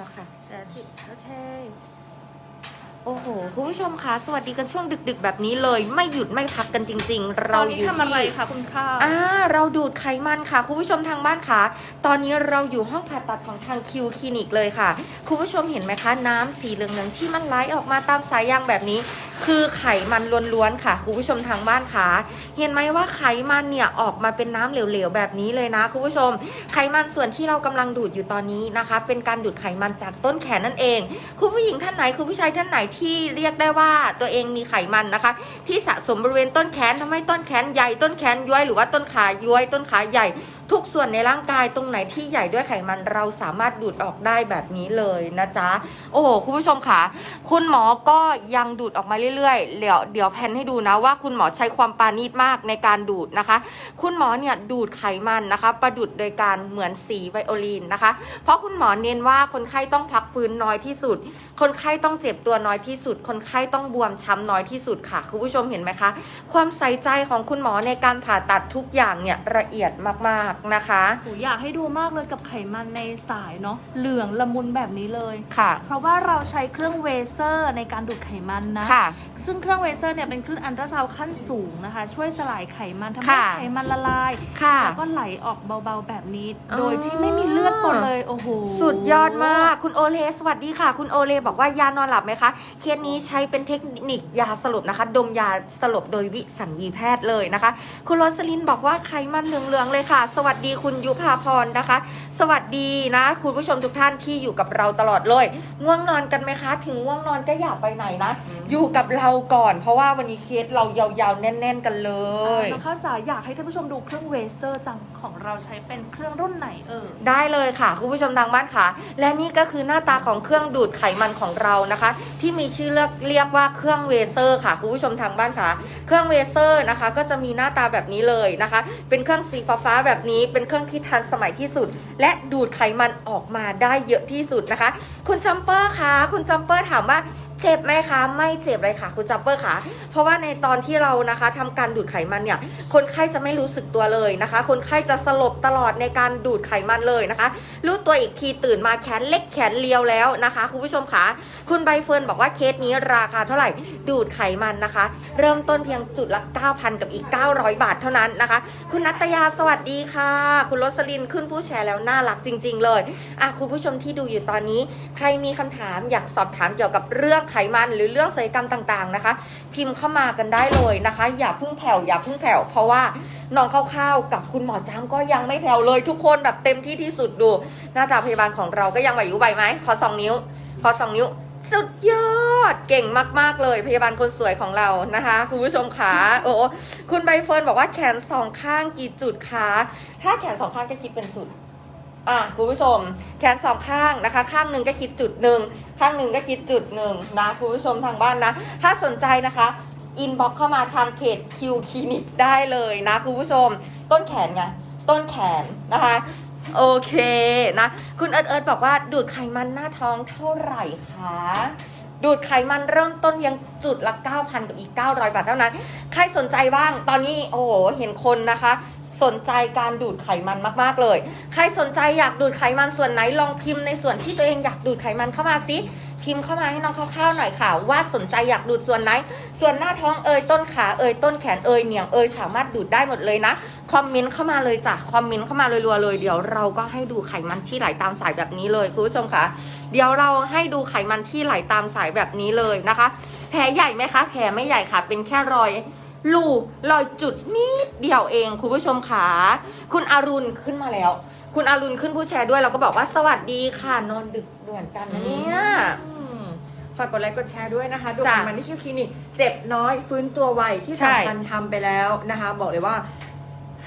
หรอกค่ะแต่ที่โอเค โอ้โห คุณผู้ชมคะสวัสดีกันช่วงดึกๆ แบบนี้เลย ไม่หยุดไม่พักกันจริงๆตเราอนนี้อยู่ทำอะไรที่คะคุณข้าวอ่าเราดูดไขมันค่ะ คุณผู้ชมทางบ้านค่ะตอนนี้เราอยู่ห้องผ่าตัดของทางคิวคลินิกเลยค่ะ คุณผู้ชมเห็นไหมคะ น้ำสีเหลืองๆที่มันไหลออกมาตามสายยางแบบนี้ คือไขมันล้วนๆค่ะคุณผู้ชมทางบ้านค่ะเห็นไหมว่าไขมันเนี่ยออกมาเป็นน้ำเหลวๆแบบนี้เลยนะคุณผู้ชม ไขมันส่วนที่เรากำลังดูดอยู่ตอนนี้นะคะ เป็นการดูดไขมันจากต้นแขนนั่นเอง คุณผู้หญิงท่านไหนคุณผู้ชายท่านไหนที่เรียกได้ว่าตัวเองมีไขมันนะคะ ที่สะสมบริเวณต้นแขนทำให้ต้นแขนใหญ่ต้นแขนย้วยหรือว่าต้นขาย้วยต้นขาใหญ่ ทุกส่วนในร่างกายตรงไหนที่ใหญ่ด้วยไขมันเราสามารถดูดออกได้แบบนี้เลยนะจ๊ะ โอ้โหคุณผู้ชมค่ะ คุณหมอก็ยังดูดออกมาเรื่อยๆเดี๋ยวเดี๋ยวแพนให้ดูนะว่าคุณหมอใช้ความปาณีตมากในการดูดนะคะ คุณหมอเนี่ยดูดไขมันนะคะประดุดโดยการเหมือนสีไวโอลินนะคะ เพราะคุณหมอเน้นว่าคนไข้ต้องพักฟื้นน้อยที่สุด คนไข้ต้องเจ็บตัวน้อยที่สุด คนไข้ต้องบวมช้ำน้อยที่สุดค่ะคุณผู้ชมเห็นไหมคะ ความใส่ใจของคุณหมอในการผ่าตัดทุกอย่างเนี่ยละเอียดมากๆนะคะ โหอยากให้ดูมากเลยกับไขมันในสายเนาะเหลืองละมุนแบบนี้เลย ค่ะ เพราะว่าเราใช้เครื่องเวเซอร์ในการดูดไขมันนะ ค่ะ ซึ่งเครื่องเวเซอร์เนี่ยเป็นเครื่องอันตราซาวด์ขั้นสูงนะคะ ช่วยสลายไขมันทำให้ค่ะไขมันละลาย ค่ะแล้วก็ไหลออกเบาๆแบบนี้ อ๋อ โดยที่ไม่มีเลือดปนเลย โอ้โห สุดยอดมาก คุณโอเลสวัสดีค่ะ คุณโอเลบอกว่ายานอนหลับไหมคะ เคสนี้ใช้เป็นเทคนิคยาสลบนะคะ ดมยาสลบโดยวิสัญญีแพทย์เลยนะคะ คุณโรสลินบอกว่าไขมันเหลืองๆเลยค่ะ สวัสัสดีคุณยุพาพรนะคะ สวัสดีนะคุณผู้ชมทุกท่านที่อยู่กับเราตลอดเลย ง่วงนอนกันไหมคะ ถึงง่วงนอนก็อย่าไปไหนนะ อยู่กับเราก่อน เพราะว่าวันนี้เคสเรายาวๆ แน่น ๆ กันเลยน้องข้าวจ๋าอยากให้ท่านผู้ชมดูเครื่องเวเซอร์จังของเราใช้เป็นเครื่องรุ่นไหนเออได้เลยค่ะคุณผู้ชมทางบ้านค่ะ และนี่ก็คือหน้าตาของเครื่องดูดไขมันของเรานะคะ ที่มีชื่อเรียกเรียกว่าเครื่องเวเซอร์ค่ะคุณผู้ชมทางบ้านค่ะ เครื่องเวเซอร์นะคะ ก็จะมีหน้าตาแบบนี้เลยนะคะ เป็นเครื่องสีฟ้าๆแบบนี้ เป็นเครื่องที่ทันสมัยที่สุด และดูดไขมันออกมาได้เยอะที่สุดนะคะ คุณจัมเปอร์คะคุณจัมเปอร์ถามว่า เจ็บไหมคะ ไม่เจ็บเลยค่ะ คุณจัมเปอร์ค่ะ เพราะว่าในตอนที่เรานะคะทำการดูดไขมันเนี่ย คนไข้จะไม่รู้สึกตัวเลยนะคะ คนไข้จะสลบตลอดในการดูดไขมันเลยนะคะ รู้ตัวอีกทีตื่นมาแขนเล็กแขนเลียวแล้วนะคะคุณผู้ชมคะคุณใบเฟิร์นบอกว่าเคสนี้ราคาเท่าไหร่ ดูดไขมันนะคะ เริ่มต้นเพียงจุดละ 9,000 กับอีก 900 บาทเท่านั้นนะคะ คุณนัตยาสวัสดีค่ะ คุณรสลินขึ้นผู้แชร์แล้วน่ารักจริง ๆ เลยอะคุณผู้ชมที่ดูอยู่ตอนนี้ ใครมีคำถามอยากสอบถามเกี่ยวกับเรื่องไขมันหรือเรื่องศัลยกรรมต่างๆนะคะ พิมพ์เข้ามากันได้เลยนะคะ อย่าพิ่งแผ่วอย่าพิ่งแผ่วเพราะว่าน้องข้าวๆกับคุณหมอจ้ำก็ยังไม่แผ่วเลยทุกคนแบบเต็มที่ที่สุดดู หน้าตาพยาบาลของเราก็ยังไหวอยู่ไหวไหมขอสองนิ้ว ขอสองนิ้ว สุดยอดเก่งมากๆเลยพยาบาลคนสวยของเรานะคะคุณผู้ชมขาโอ้คุณใบเฟิร์นบอกว่าแขนสองข้างกี่จุดคะถ้าแขนสองข้างก็คิดเป็นจุด อะคุณผู้ชมแขนสองข้างนะคะ ข้างหนึ่งก็คิดจุดหนึ่งข้างหนึ่งก็คิดจุดหนึ่งนะคุณผู้ชมทางบ้านนะ ถ้าสนใจนะคะอินบ็อกเข้ามาทางเพจคิวคลินิกได้เลยนะคุณผู้ชม ต้นแขนไงต้นแขนนะคะโอเคนะ คุณเอิร์ดเอิร์ดบอกว่าดูดไขมันหน้าท้องเท่าไหร่คะดูดไขมันเริ่มต้นยังจุดละ 9,000 กับอีก 900 บาทเท่านั้น ใครสนใจบ้าง ตอนนี้โอ้โห เห็นคนนะคะ สนใจการดูดไขมันมาก ๆ เลย ใครสนใจอยากดูดไขมันส่วนไหนลองพิมพ์ในส่วนที่ตัวเองอยากดูดไขมันเข้ามาสิพิมพ์เข้ามาให้น้องคร่าวๆหน่อยค่ะ ว่าสนใจอยากดูดส่วนไหน ส่วนหน้าท้องเอยต้นขาเอยต้นแขนเอยเหนียงเอยสามารถดูดได้หมดเลยนะคอมเมนต์เข้ามาเลยจ้ะคอมเมนต์เข้ามาเลยรัวเลยเดี๋ยวเราก็ให้ดูไขมันที่ไหลตามสายแบบนี้เลยคุณผู้ชมคะเดี๋ยวเราให้ดูไขมันที่ไหลตามสายแบบนี้เลยนะคะ แผลใหญ่ไหมคะ แผลไม่ใหญ่ค่ะ เป็นแค่รอย ลูรอยจุดนิดเดียวเองคุณผู้ชมขาคุณอารุณขึ้นมาแล้ว คุณอารุณขึ้นผู้แชร์ด้วยเราก็บอกว่าสวัสดีค่ะนอนดึกเหมือนกันนะเนี่ยอืมฝากกดไลค์กดแชร์ด้วยนะคะ ดูจ้ะไขมันที่คิวคลินิก เจ็บน้อยฟื้นตัวไวที่ใช่ สำคัญทำไปแล้วนะคะ บอกเลยว่า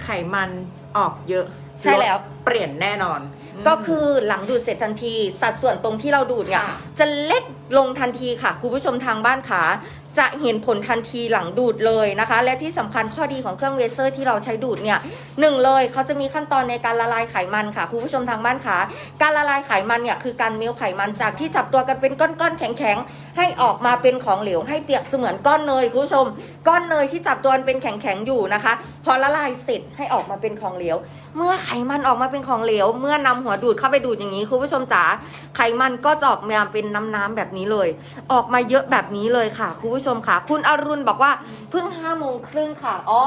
ไขมันออกเยอะใช่แล้ว ดเปลี่ยนแน่นอน ก็คือหลังดูดเสร็จทันที สัดส่วนตรงที่เราดูดเนี่ยค่ะ จะเล็กลงทันทีค่ะคุณผู้ชมทางบ้านขา จะเห็นผลทันทีหลังดูดเลยนะคะ และที่สำคัญข้อดีของเครื่องเลเซอร์ที่เราใช้ดูดเนี่ยหนึ่งเลยเขาจะมีขั้นตอนในการละลายไขมันค่ะคุณผู้ชมทางบ้านค่ะการละลายไขมันเนี่ยคือการเมลไขมันจากที่จับตัวกันเป็นก้อนๆแข็งๆให้ออกมาเป็นของเหลวให้เปียบเสมือนก้อนเนยคุณผู้ชม ก้อนเนยที่จับตัวกันเป็นแข็งๆอยู่นะคะ พอละลายเสร็จให้ออกมาเป็นของเหลว เมื่อไขมันออกมาเป็นของเหลว เมื่อนำหัวดูดเข้าไปดูดอย่างนี้คุณผู้ชมจ๋าไขมันก็จะออกมาเป็นน้ำๆแบบนี้เลย ออกมาเยอะแบบนี้เลยค่ะคุณผู้ชมค่ะ คุณอรุณบอกว่าเพิ่งห้าโมงครึ่งค่ะอ๋อ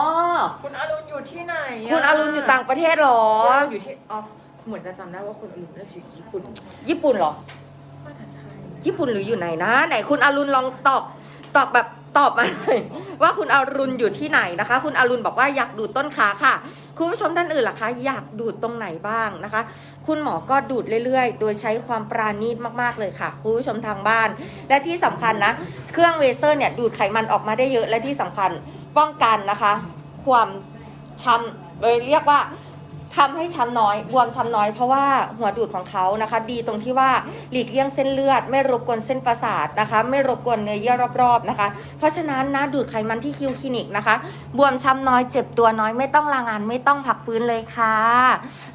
คุณอรุณอยู่ที่ไหนคุณอรุณอยู่ต่างประเทศเหรอ คุณอรุณอยู่ที่อ๋อเหมือนจะจำได้ว่าคุณอรุณน่าจะอยู่ญี่ปุ่นญี่ปุ่นเหรอ น่าจะใช่ญี่ปุ่นหรืออยู่ไหนนะ ไหนคุณอรุณลองตอบตอบแบบตอบมาหน่อยว่าคุณอรุณอยู่ที่ไหนนะคะ คุณอรุณบอกว่าอยากดูดต้นขาค่ะ คุณผู้ชมท่านอื่นล่ะคะ อยากดูดตรงไหนบ้างนะคะ คุณหมอก็ดูดเรื่อยๆ โดยใช้ความปราณีตมากๆเลยค่ะ คุณผู้ชมทางบ้าน และที่สำคัญนะ เครื่องเวเซอร์เนี่ยดูดไขมันออกมาได้เยอะและที่สำคัญป้องกันนะคะ ความช้ำเลยเรียกว่า ทำให้ช้ำน้อยบวมช้ำน้อยเพราะว่าหัวดูดของเขานะคะ ดีตรงที่ว่าหลีกเลี่ยงเส้นเลือด ไม่รบกวนเส้นประสาทนะคะ ไม่รบกวนเนื้อเยื่อรอบๆนะคะ เพราะฉะนั้นนะดูดไขมันที่คิวคลินิกนะคะ บวมช้ำน้อยเจ็บตัวน้อยไม่ต้องลางานไม่ต้องพักฟื้นเลยค่ะ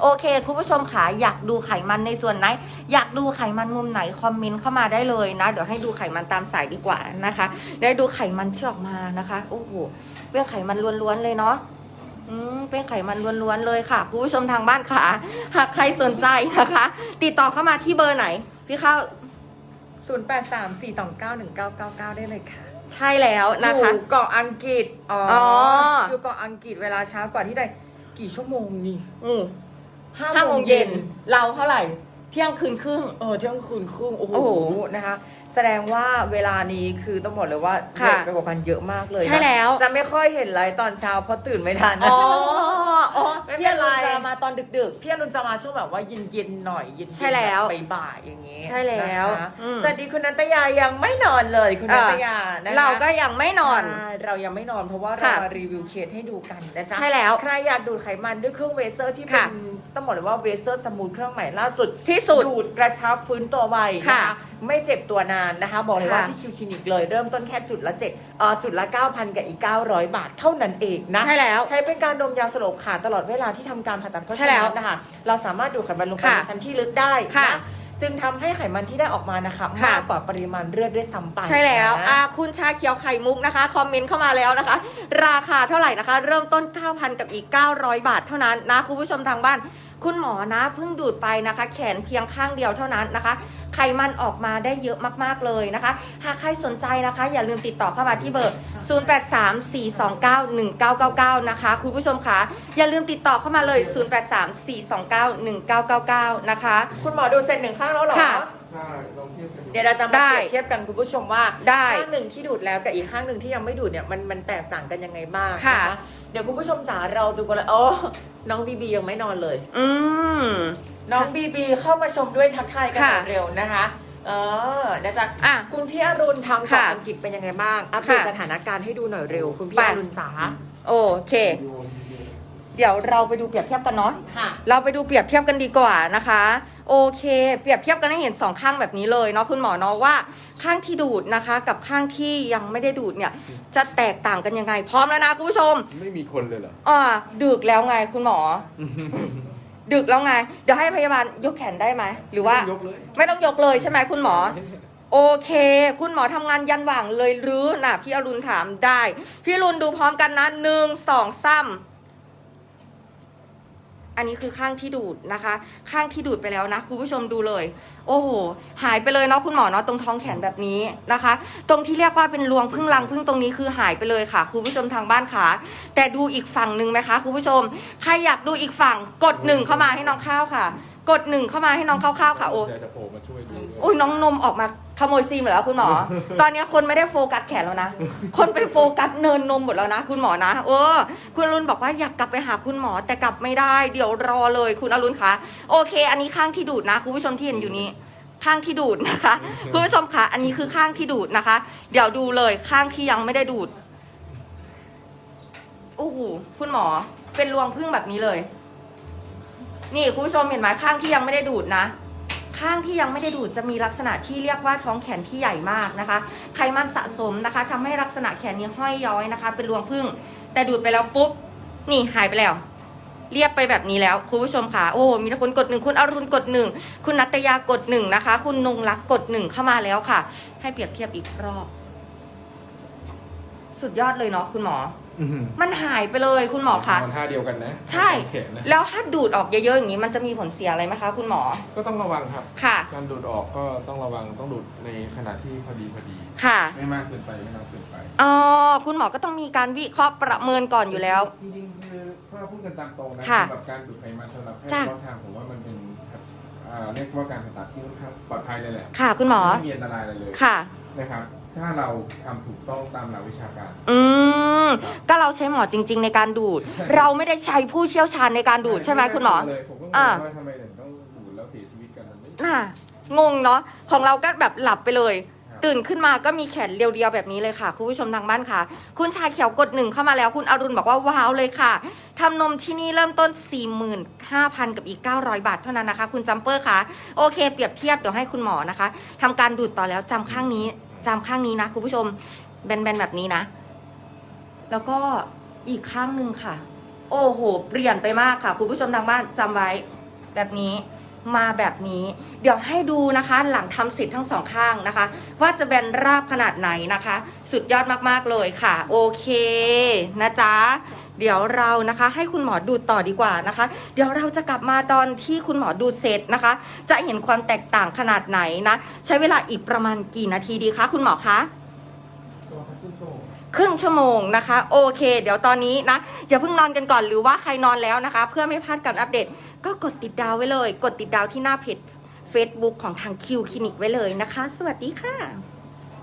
โอเค คุณผู้ชมค่ะอยากดูไขมันในส่วนไหน อยากดูไขมันมุมไหนคอมเมนต์เข้ามาได้เลยนะ เดี๋ยวให้ดูไขมันตามสายดีกว่านะคะได้ดูไขมันที่ออกมานะคะโอ้โหเป็นไขมันล้วนๆเลยเนาะ อืมเป็นไขมันล้วนๆเลยค่ะคุณผู้ชมทางบ้านค่ะ หากใครสนใจนะคะ ติดต่อเข้ามาที่เบอร์ไหน พี่ข้าว0 8 3 4 2 9 1 9 9 9 ได้เลยค่ะใช่แล้วนะคะอยู่เกาะอังกฤษอ๋ออ๋ออยู่เกาะอังกฤษเวลาเช้ากว่าที่ใดกี่ชั่วโมงนี่อืมห้าโมงเย็นเราเท่าไหร่ เที่ยงคืนครึ่ง เออเที่ยงคืนครึ่งโอ้โหโอ้โหค่ะเด็กไปกว่ากันเยอะมากเลยนะใช่แล้ว จะไม่ค่อยเห็นไลฟ์ตอนเช้าเพราะตื่นไม่ทันอ๋อ อ๋อไม่เป็นไรเที่ยงคืนจะมาตอนดึก พี่อนุนจะมาช่วงแบบว่าเย็นๆหน่อยเย็นๆใช่แล้วไปบ่ายๆอย่างนี้ใช่แล้วนะคะอืม สวัสดีคุณนัตยายังไม่นอนเลยคุณนัตยานะคะเราก็ยังไม่นอน ใช่เรายังไม่นอนเพราะว่าเราค่ะมารีวิวเคสให้ดูกันนะจ๊ะใช่แล้วใครอยากดูดไขมันด้วยเครื่องเวเซอร์ที่เป็ค่ะนต้องบอกเลยว่าเวเซอร์สมูทเครื่องใหม่ล่าสุดที่สุดดูดกระชับฟื้นตัวไวนะค่ะคะ ไม่เจ็บตัวนานนะคะ บอกเลยว่าค่ะที่คิวคลินิกเลยเริ่มต้นแค่จุดละเจ็ดเอ่อจุดละ9,000กับอีก900บาทเท่านั้นเองนะใช่แล้ว ใช้เป็นการดมยาสลบขาตลอดเวลาที่ทำการผ่าตัดเพราะใช่ฉะแล้วนั้นนะคะเราสามารถดูดไขมันลงไปค่ะในชั้นที่ลึกได้ค่ะนะจึงทำให้ไขมันที่ได้ออกมานะคะค่ะมากกว่าปริมาณเลือดด้วยซ้ำไปใช่แล้วนะอ่าคุณชาเขียวไข่มุกนะคะ คอมเมนต์เข้ามาแล้วนะคะ ราคาเท่าไหร่นะคะ เริ่มต้น 9,000 กับอีก 900 บาทเท่านั้นนะ คุณผู้ชมทางบ้าน คุณหมอนะเพิ่งดูดไปนะคะ แขนเพียงข้างเดียวเท่านั้นนะคะ ไขมันออกมาได้เยอะมากๆเลยนะคะ หากใครสนใจนะคะ อย่าลืมติดต่อเข้ามาที่เบอร์ 0834291999 นะคะ คุณผู้ชมคะอย่าลืมติดต่อเข้ามาเลย 0834291999 นะคะ คุณหมอดูเสร็จหนึ่งข้างแล้วเหรอ ค่ะ ใช่ลองเทียบกันเดี๋ยวเราจะมาได้ เปรียบเทียบกันคุณผู้ชมว่าได้ ข้างหนึ่งที่ดูดแล้วกับอีกข้างหนึ่งที่ยังไม่ดูดเนี่ยมันมันแตกต่างกันยังไงบ้างค่ะ นเดี๋ยวคุณผู้ชมจ๋าเราดูกันเลยโอ้น้องบีบียังไม่นอนเลย อืม น้องบีบีเข้ามาชมด้วยทักทายกันหค่ะน่อยเร็วนะคะ เออนะจ๊ะอะคุณพี่อรุณทางค่ะเกาะอังกฤษเป็นยังไงบ้าง อัปเดตค่ะสถานการณ์ให้ดูหน่อยเร็ว คุณพี่ไป อรุณจ๋าโอเค เดี๋ยวเราไปดูเปรียบเทียบกันเนาะ ค่ะ เราไปดูเปรียบเทียบกันดีกว่านะคะ โอเค เปรียบเทียบกันให้เห็นสองข้างแบบนี้เลยเนาะคุณหมอเนาะว่าข้างที่ดูดนะคะ กับข้างที่ยังไม่ได้ดูดเนี่ยจะแตกต่างกันยังไง พร้อมแล้วนะคุณผู้ชมไม่มีคนเลยเหรอ อ่าดึกแล้วไงคุณหมอ ดึกแล้วไง เดี๋ยวให้พยาบาลยกแขนได้ไหม หรือว่า ยกเลย ไม่ต้องยกเลยใช่ไหมคุณหมอ โอเค คุณหมอทำงานยันหว่างเลยหรือน่ะพี่อรุณถามได้ พี่อรุณดูพร้อมกันนะหนึ่งสองซ้ำ อันนี้คือข้างที่ดูดนะคะ ข้างที่ดูดไปแล้วนะคุณผู้ชมดูเลย โอ้โห หายไปเลยเนาะคุณหมอเนาะตรงท้องแขนแบบนี้นะคะ ตรงที่เรียกว่าเป็นรวงพึ่งรังพึ่งตรงนี้คือหายไปเลยค่ะ คุณผู้ชมทางบ้านค่ะ แต่ดูอีกฝั่งหนึ่งไหมคะคุณผู้ชม ใครอยากดูอีกฝั่งกดหนึ่งเข้ามาให้น้องข้าวค่ะ กดหนึ่งเข้ามาให้น้องข้าวๆค่ะโอ้ใจจะโผล่มาช่วยดู อุ้ยน้องนมออกมา ขโมยซีมเหรอคุณหมอ ตอนนี้คนไม่ได้โฟกัสแขนแล้วนะ คนไปโฟกัสเนินนมหมดแล้วนะ คุณหมอนะเออคุณอรุณบอกว่าอยากกลับไปหาคุณหมอแต่กลับไม่ได้ เดี๋ยวรอเลยคุณอรุณคะโอเค อันนี้ข้างที่ดูดนะคุณผู้ชมที่เห็นอยู่นี้ ข้างที่ดูดนะคะ คุณผู้ชมคะอันนี้คือข้างที่ดูดนะคะ เดี๋ยวดูเลยข้างที่ยังไม่ได้ดูดโอ้โหคุณหมอเป็นรวงพึ่งแบบนี้เลย นี่คุณผู้ชมเห็นไหมข้างที่ยังไม่ได้ดูดนะ ข้างที่ยังไม่ได้ดูดจะมีลักษณะที่เรียกว่าท้องแขนที่ใหญ่มากนะคะ ไขมันสะสมนะคะทำให้ลักษณะแขนนี้ห้อยย้อยนะคะ เป็นรวงพึ่ง แต่ดูดไปแล้วปุ๊บ นี่หายไปแล้ว เรียบไปแบบนี้แล้วคุณผู้ชมค่ะ โอ้มีแต่คนกดหนึ่งคุณอรุณกดหนึ่งคุณนัตยากดหนึ่งนะคะ คุณนงรักกดหนึ่งเข้ามาแล้วค่ะ ให้เปรียบเทียบอีกรอบ สุดยอดเลยเนาะคุณหมอ อื้อหือมันหายไปเลยคุณหมอคะ นอนท่าเดียวกันนะใช่ แขนนะแล้วถ้าดูดออกเยอะๆอย่างนี้มันจะมีผลเสียอะไรไหมคะ คุณหมอ ก็ต้องระวังครับ ค่ะ การดูดออกก็ต้องระวังต้องดูดในขณะที่พอดีพอดี ค่ะ ไม่มากเกินไปไม่น้อยเกินไปอ๋อ คุณหมอก็ต้องมีการวิเคราะห์ประเมินก่อนอยู่แล้ว จริงๆคือถ้าพูดกันตามตรงนะค่ะสำหรับการดูดไขมันสำหรับแพทย์จ้ะเฉพาะทางผมว่ามันเป็นอ่าเรียกว่าการผ่าตัดที่ค่อนข้างปลอดภัยเลยแหละค่ะ คุณหมอ ไม่มีอันตรายอะไรเลยค่ะ นะครับ ถ้าเราทำถูกต้องตามหลักวิชาการ อืมก็เราใช้หมอจริง ๆ ในการดูดเราไม่ได้ใช้ผู้เชี่ยวชาญในการดูดใช่ไหมคุณหมอ เลยผมก็งงอ่า ว่าทำไมถึงต้องดูดแล้วเสียชีวิตกันมันไม่น่ะงงเนาะของเราก็แบบหลับไปเลยครับตื่นขึ้นมาก็มีแขนเรียวๆแบบนี้เลยค่ะ คุณผู้ชมทางบ้านค่ะ คุณชาเขียวกดหนึ่งเข้ามาแล้ว คุณอรุณบอกว่าว้าวเลยค่ะทำนมที่นี่เริ่มต้น 45,000 กับอีก 900 บาทเท่านั้นนะคะ คุณจัมเปอร์ค่ะ โอเค เปรียบเทียบเดี๋ยวให้คุณหมอนะคะทำการดูดต่อแล้วจำข้างนี้ จำข้างนี้นะคุณผู้ชมแบนๆแบบนี้นะ แล้วก็อีกข้างหนึ่งค่ะ โอ้โห เปลี่ยนไปมากค่ะ คุณผู้ชมทางบ้านจำไว้แบบนี้มาแบบนี้ เดี๋ยวให้ดูนะคะ หลังทำสิทธิ์ทั้งสองข้างนะคะ ว่าจะแบนราบขนาดไหนนะคะ สุดยอดมากๆเลยค่ะ โอเค นะจ๊ะ เดี๋ยวเรานะคะ ให้คุณหมอดูดต่อดีกว่านะคะ เดี๋ยวเราจะกลับมาตอนที่คุณหมอดูดเสร็จนะคะ จะเห็นความแตกต่างขนาดไหนนะ ใช้เวลาอีกประมาณกี่นาทีดีคะคุณหมอคะครับขึ้นโชว์ครึ่งชั่วโมงนะคะ โอเค เดี๋ยวตอนนี้นะอย่าเพิ่งนอนกันก่อนหรือว่าใครนอนแล้วนะคะ เพื่อไม่พลาดการอัปเดต ก็กดติดดาวไว้เลย กดติดดาวที่หน้าเพจ Facebook ของทางคิวคลินิกไว้เลยนะคะ สวัสดีค่ะ